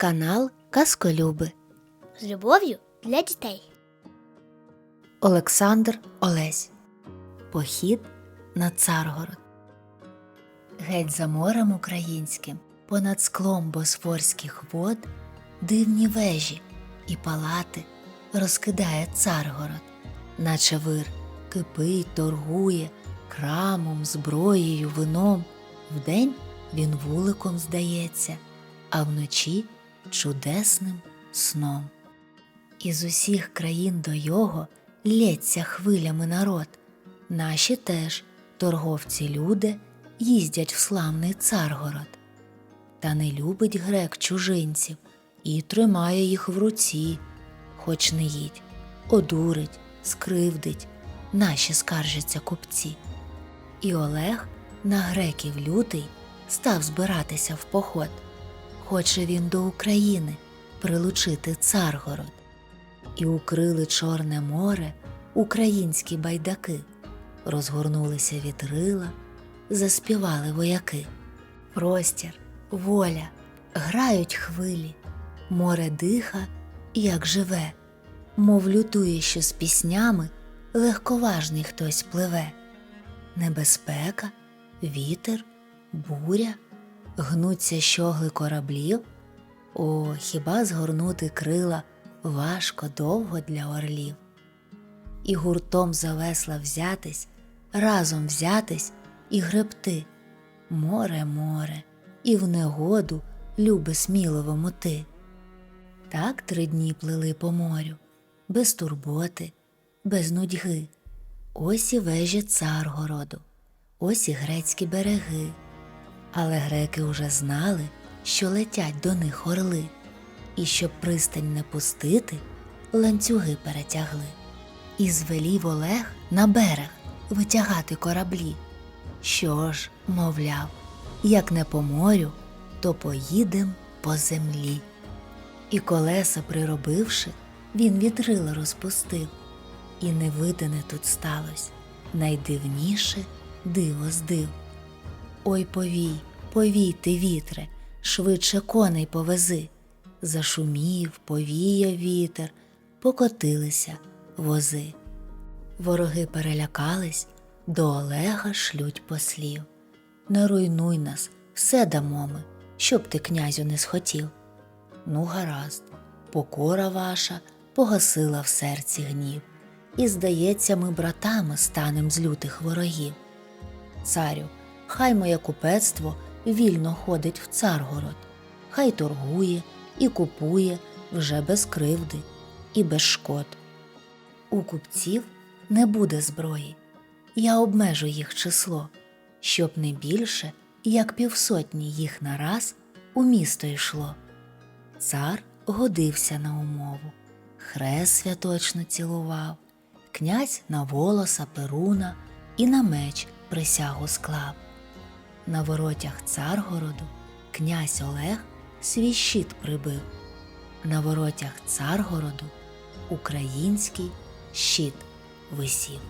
Канал Казколюби. з любов'ю для дітей. Олександр Олесь. Похід на Царгород. Геть за морем українським, понад склом босфорських вод, дивні вежі і палати розкидає Царгород, наче вир кипить, торгує крамом, зброєю, вином. Вдень він вуликом здається, а вночі чудесним сном. Із усіх країн до його лється хвилями народ. Наші теж торговці люди їздять в славний Царгород. Та не любить грек чужинців і тримає їх в руці, хоч не їдь, одурить, скривдить, наші скаржаться купці. І Олег на греків лютий став збиратися в поход. Хоче він до України прилучити Царгород. І укрили Чорне море українські байдаки, розгорнулися вітрила, заспівали вояки. Простір, воля, грають хвилі, море диха, як живе, мов лютує, що з піснями легковажний хтось пливе. Небезпека, вітер, буря, гнуться щогли кораблів. О, хіба згорнути крила важко довго для орлів. І гуртом за весла взятись, разом взятись і гребти. Море, море, і в негоду любе сміливому ти. Так три дні плили по морю, без турботи, без нудьги. Ось і вежі Царгороду, ось і грецькі береги. Але греки уже знали, що летять до них орли, і щоб пристань не пустити, ланцюги перетягли. І звелів Олег на берег витягати кораблі. Що ж, мовляв, як не по морю, то поїдем по землі. І колеса приробивши, він вітрила розпустив, і невидане тут сталось найдивніше диво здив. Ой повій, повій ти вітре, швидше коней повези. Зашумів, повіяв вітер, покотилися вози. Вороги перелякались, до Олега шлють послів. Не руйнуй нас, все дамо ми, щоб ти князю не схотів. Ну, гаразд, покора ваша погасила в серці гнів, і, здається, ми братами станем з лютих ворогів. Царю, хай моє купецтво вільно ходить в Царгород, хай торгує і купує вже без кривди і без шкод. У купців не буде зброї, я обмежу їх число, щоб не більше, як півсотні їх нараз у місто йшло. Цар годився на умову, хрест святочно цілував, князь на волоса Перуна і на меч присягу склав. На воротях Царгороду князь Олег свій щит прибив. На воротях Царгороду український щит висів.